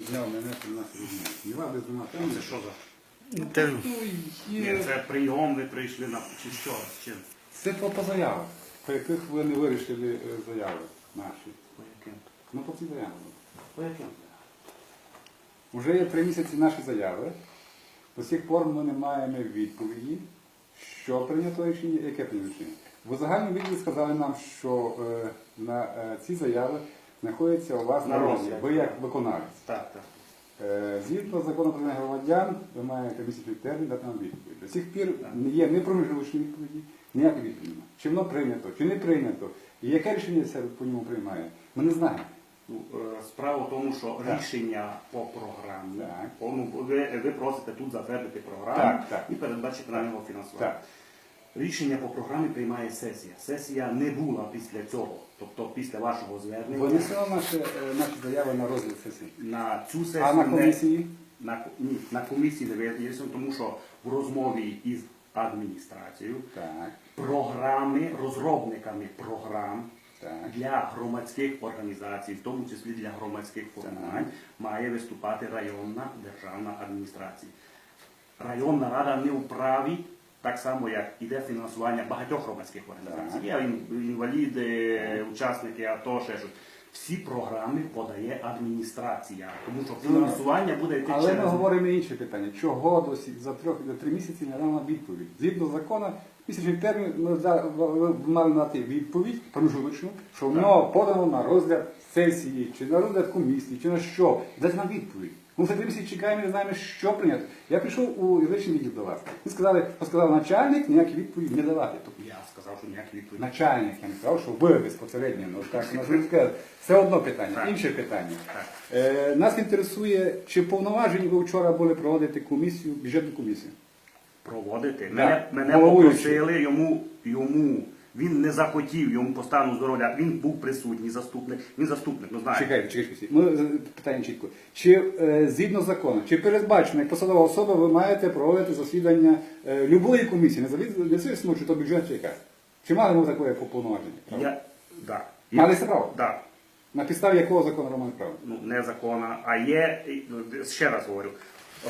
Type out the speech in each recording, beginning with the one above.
зняв мене при нас рівня. І вас без дома там. Це що за? Інтерв'ю. Ну, Ні, це прийом, ви прийшли на чи що? Це по, по заявах, по яких ви не вирішили е, заяви наші. по яким? Ну, по цій заяві. По яким? Уже є три місяці наші заяви. До сих пор ми не маємо відповіді, що прийнято рішення, яке прийнято рішення. В загальному відділі сказали нам, що е, на е, ці заяви знаходяться у вас На на розгляді. розгляді. Ви як виконавець. Так, так. Е, Згідно закону про громадян, ви маєте місячний термін дати нам відповідь. До сих пір не є ні проміжничні відповіді, ніякої відповіді. немає. Чи воно прийнято, чи не прийнято, і яке рішення це по ньому приймає, ми не знаємо. Ну, е, Справа в тому, що Так. рішення по програмі, Так. ну, ви, ви просите тут затвердити програму Так, так. і передбачити на нього фінансування. Так. Рішення по програмі приймає сесія. Сесія не була після цього, тобто після вашого звернення Винесено наші, е, наші заяви на розгляд сесії. на цю сесію А на не- комісії? на, ні, на комісії не вияснено, тому що в розмові із адміністрацією Так, програми, розробниками програм так. для громадських організацій, в тому числі для громадських формувань, має виступати районна державна адміністрація. Районна рада не вправі, так само як іде фінансування багатьох громадських організацій. Є інваліди, учасники АТО, ще щось. Всі програми подає адміністрація, тому що фінансування буде йти Але ми говоримо інше питання. Чого досі за трьох до три місяці не дана відповідь? Згідно закону, місячний термін ми мали дати відповідь промежуточну, що в нього подано на розгляд сесії, чи на розгляд комісії, чи на що. Дайте нам відповідь. Ми за три чекаємо не знаємо, що прийнято. Я прийшов у юридичний відділ до вас. Ви сказали, сказав начальник ніякі відповіді не давати. Тобто Я сказав, що ніякі відповіді. начальник, я не сказав, що ви безпосередньо, ну так можна сказати. Це одно питання. Так. Інше питання. Е, нас інтересує, чи повноважені ви вчора були проводити комісію, бюджетну комісію? проводити. Так. Мене, мене попросили йому, йому. Він не захотів йому по стану здоров'я. Він був присутній заступник. Він заступник, ну знаєте. Чекайте, чекайте, чекайте. Ми е, питання чітко. Чи е, згідно закону, чи передбачено, як посадова особа, ви маєте проводити засідання е, любої комісії, незалежно, чи то бюджет, чи яка? Чи мали ми таке повноваження? Я, да. Мали це право? Да. На підставі якого закону ви маєте право? Ну, не закона, а є, ну, ще раз говорю,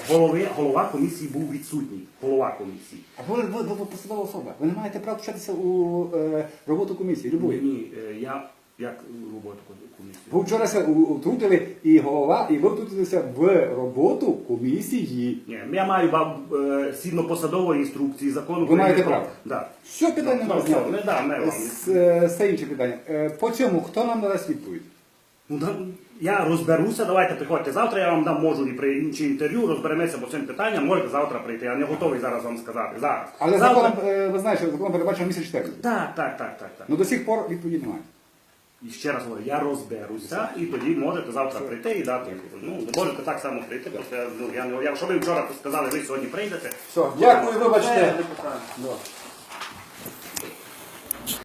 голови, голова комісії був відсутній. Голова комісії. А ви, ви, ви, ви посадова особа. Ви не маєте права вчитися у е, роботу комісії, любої. Ні, е, я як роботу комісії. Ви вчора се втрутили і голова, і ви втрутилися в роботу комісії. Ні, я маю баб- е, згідно посадової інструкції закону. Ви маєте право? Да. Все питання не все, зняти. не дам, не вам. Це інше питання. Е, По цьому хто нам надасть відповідь? Ну, да, я розберуся, давайте приходьте завтра, я вам дам можу і при інші інтерв'ю, розберемося по цим питанням, можете завтра прийти. Я не готовий зараз вам сказати. Зараз. Але завтра... законом, е, ви знаєте, законом передбачено місяць термін. Так, так, так, так, так. Ну до сих пор відповіді немає. І ще раз говорю, я розберуся, і тоді можете завтра прийти і дати. Ну, можете так само прийти, просто я, ну, я, не- якщо ви вчора сказали, ви сьогодні прийдете. Все, дякую, вибачте. Це не питання. Да.